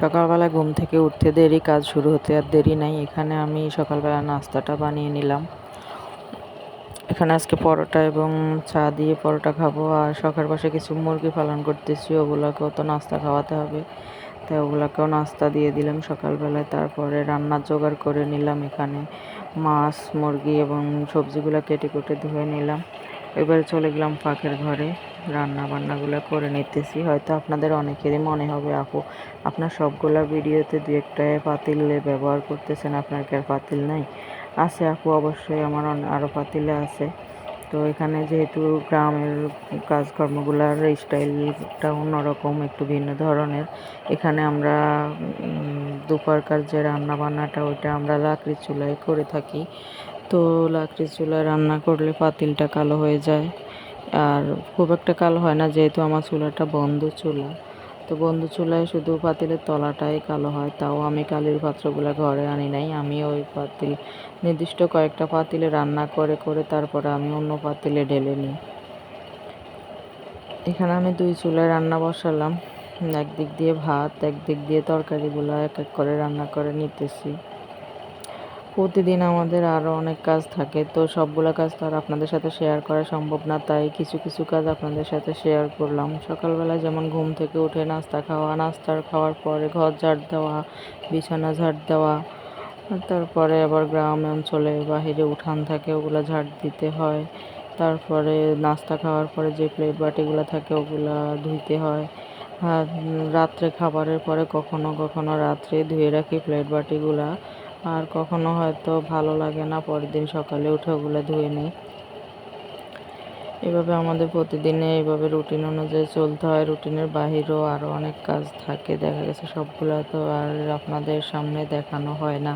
সকালবেলায় ঘুম থেকে উঠতে দেরি, কাজ শুরু হতে আর দেরি নাই। এখানে আমি সকালবেলা নাস্তাটা বানিয়ে নিলাম। এখানে আজকে পরোটা এবং চা দিয়ে পরোটা খাব আর শখের পাশে কিছু মুরগি পালন করতেছি, ওগুলোকেও তো নাস্তা খাওয়াতে হবে। তাই ওগুলোকেও নাস্তা দিয়ে দিলাম সকালবেলায়। তারপরে রান্নার জোগাড় করে নিলাম এখানে। মাছ, মুরগি এবং সবজিগুলো কেটে কুটে ধুয়ে নিলাম। এবারে চলে গেলাম পাখের ঘরে। রান্না বান্নাগুলো করে নিতেছি। হয়তো আপনাদের অনেকেরই মনে হবে, আপু, আপনার সবগুলা ভিডিওতে দু একটা পাতিলে ব্যবহার করতেছেন, আপনার কি আর পাতিল নাই? আছে আপু, অবশ্যই আমার আরও পাতিলে আছে। তো এখানে যেহেতু গ্রামের কাজকর্মগুলার স্টাইলটা অন্যরকম, একটু ভিন্ন ধরনের, এখানে আমরা দুপারকার যে রান্নাবান্নাটা, ওইটা আমরা লাকড়ির চুলায় করে থাকি। তো লাকড়ি চুলায় রান্না করলে পাতিলটা কালো হয়ে যায়। আর খুব একটা কালো হয় না, যেহেতু আমার চুলাটা বন্ধ চুলা। তো বন্ধু চুলায় শুধু পাতিলের তলাটাই কালো হয়, তাও আমি কালির পাত্রগুলো ঘরে আনি নাই। আমি ওই পাতিল, নির্দিষ্ট কয়েকটা পাতিলে রান্না করে করে তারপরে আমি অন্য পাতিলে ঢেলে নিই। এখানে আমি দুই চুলায় রান্না বসালাম। একদিক দিয়ে ভাত, একদিক দিয়ে তরকারিগুলো এক এক করে রান্না করে নিতেছি। প্রতিদিন আমাদের আরও অনেক কাজ থাকে, তো সবগুলো কাজ তো আর আপনাদের সাথে শেয়ার করা সম্ভব না, তাই কিছু কিছু কাজ আপনাদের সাথে শেয়ার করলাম। সকালবেলা যেমন ঘুম থেকে উঠে নাস্তা খাওয়া, নাস্তার খাওয়ার পরে ঘর ঝাড় দেওয়া, বিছানা ঝাড় দেওয়া, তারপরে আবার গ্রাম অঞ্চলে বাহিরে উঠান থাকে, ওগুলো ঝাড় দিতে হয়, তারপরে নাস্তা খাওয়ার পরে যে প্লেট বাটিগুলো থাকে, ওগুলা ধুইতে হয়। রাত্রে খাবারের পরে কখনো কখনো রাত্রে ধুয়ে রাখি প্লেট বাটিগুলা। আর কখনো হয়তো ভালো লাগে না, পরের দিন সকালে উঠে ওগুলো ধুয়ে নিই। এভাবে আমাদের প্রতিদিনে এইভাবে রুটিন অনুযায়ী চলতে হয়। রুটিনের বাহিরেও আরও অনেক কাজ থাকে। দেখা গেছে সবগুলো তো আর আপনাদের সামনে দেখানো হয় না।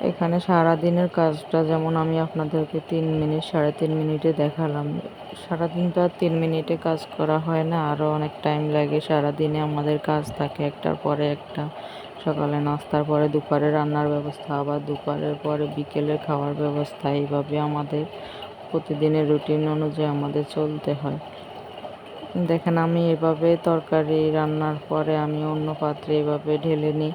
এখানে সারা দিনের কাজটা যেমন আমি আপনাদেরকে তিন মিনিট, সাড়ে তিন মিনিটে দেখালাম। সারাদিন তো আর তিন মিনিটে কাজ করা হয় না। আরও অনেক টাইম লাগে সারাদিনে আমাদের কাজ থাকে একটার পরে একটা। সকালে নাস্তার পরে দুপুরে রান্নার ব্যবস্থা, আবার দুপুরের পরে বিকেলে খাওয়ার ব্যবস্থা। এইভাবে আমাদের প্রতিদিনের রুটিন অনুযায়ী আমাদের চলতে হয়। দেখেন, আমি এভাবে তরকারি রান্নার পরে আমি অন্য পাত্রে এভাবে ঢেলে নিই।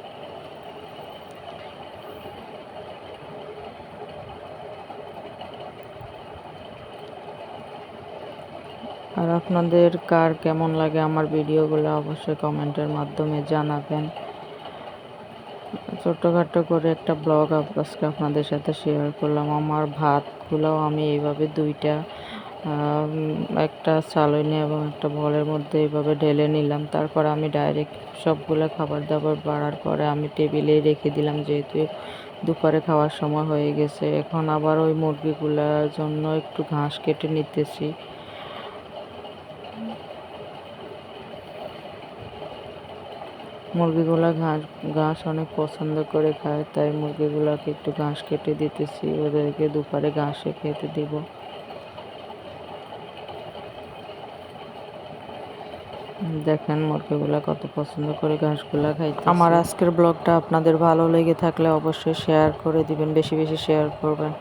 আর আপনাদের কার কেমন লাগে আমার ভিডিওগুলো অবশ্যই কমেন্টের মাধ্যমে জানাবেন। ছোটোখাটো করে একটা ব্লগ আজকে আপনাদের সাথে শেয়ার করলাম। আমার ভাতগুলো আমি এইভাবে দুইটা একটা চালনি এবং একটা বলের মধ্যে এইভাবে ঢেলে নিলাম। তারপর আমি ডাইরেক্ট সবগুলো খাবার দাবার বাড়ার পরে আমি টেবিলেই রেখে দিলাম যেহেতু দুপুরে খাওয়ার সময় হয়ে গেছে। এখন আবার ওই মুরগিগুলোর জন্য একটু ঘাস কেটে নিতেছি। মুরগিগুলা ঘাস ঘাস অনেক পছন্দ করে খায়, তাই মুরগিগুলাকে একটু ঘাস কেটে দিতেছি। ওদেরকে দুপুরে ঘাসে খেতে দিব। দেখেন মুরগিগুলা কত পছন্দ করে ঘাসগুলা খাইতে আমার আজকের ব্লগটা আপনাদের ভালো লেগে থাকলে অবশ্যই শেয়ার করে দিবেন, বেশি বেশি শেয়ার করবেন।